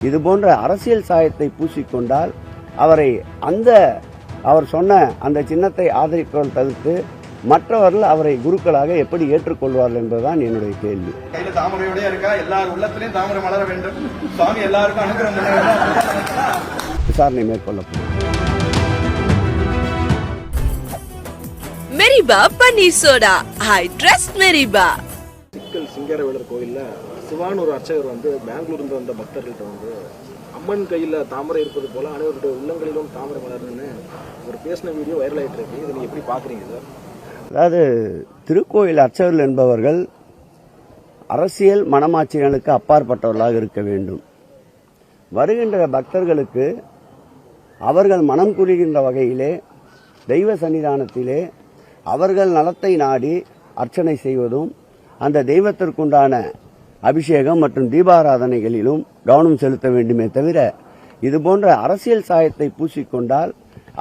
இது போன்ற அரசியல் சாயத்தை பூசிக்கொண்டால் அவரை அந்த அவர் சொன்ன அந்த சின்னத்தை ஆதரிப்பவர்கள் தவிர்த்து மற்றவர்கள் அவரை குருக்களாக எப்படி ஏற்றுக்கொள்வார்கள் என்பதுதான் என்னுடைய கேள்வி. கையில தாமரையோடய இருக்கா? எல்லார் உள்ளத்திலையும் தாமரை மலர வேண்டும். சுவாமி எல்லாருக்கும் அனுகிரகம் விசாரணை மேற்கொள்ளப்படும். மெரிபா பன்னீர் சோடா. ஐ ட்ரஸ்ட் மெரிபா சிங்கார வேலர் கோயிலில் சிவான் ஒரு அர்ச்சகர் வந்து பெங்களூர்ந்து வந்த பக்தர்கள்ட்ட வந்து அம்மன் கையில் தாமரை இருப்பது போல அனைவருடைய உள்ளங்களிலும் தாமரை மலர்னு ஒரு பேசின வீடியோ வைரல் ஆகிட்டு இருக்கு இதை எப்படி பார்க்குறீங்க சார்? அதாவது திருக்கோயில் அர்ச்சகர்கள் என்பவர்கள் அரசியல் மனமாட்சிகளுக்கு அப்பாற்பட்டவர்களாக இருக்க வேண்டும். வருகின்ற பக்தர்களுக்கு அவர்கள் மனம் குறிகின்ற வகையிலே தெய்வ சன்னிதானத்திலே அவர்கள் நலத்தை நாடி அர்ச்சனை செய்வதும் அந்த தெய்வத்திற்குண்டான அபிஷேகம் மற்றும் தீபாராதனைகளிலும் கவனம் செலுத்த வேண்டுமே தவிர இது போன்ற அரசியல் சாயத்தை பூசிக்கொண்டால்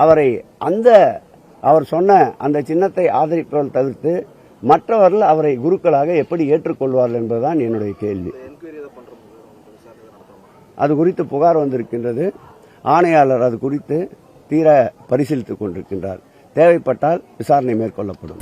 அவரை அந்த அவர் சொன்ன அந்த சின்னத்தை ஆதரிப்பவர்கள் தவிர்த்து மற்றவர்கள் அவரை குருக்களாக எப்படி ஏற்றுக்கொள்வார்கள் என்பதுதான் என்னுடைய கேள்வி. அது குறித்து புகார் வந்திருக்கின்றது. ஆணையாளர் அது குறித்து தீர பரிசீலித்துக் கொண்டிருக்கின்றார். தேவைப்பட்டால் விசாரணை மேற்கொள்ளப்படும்.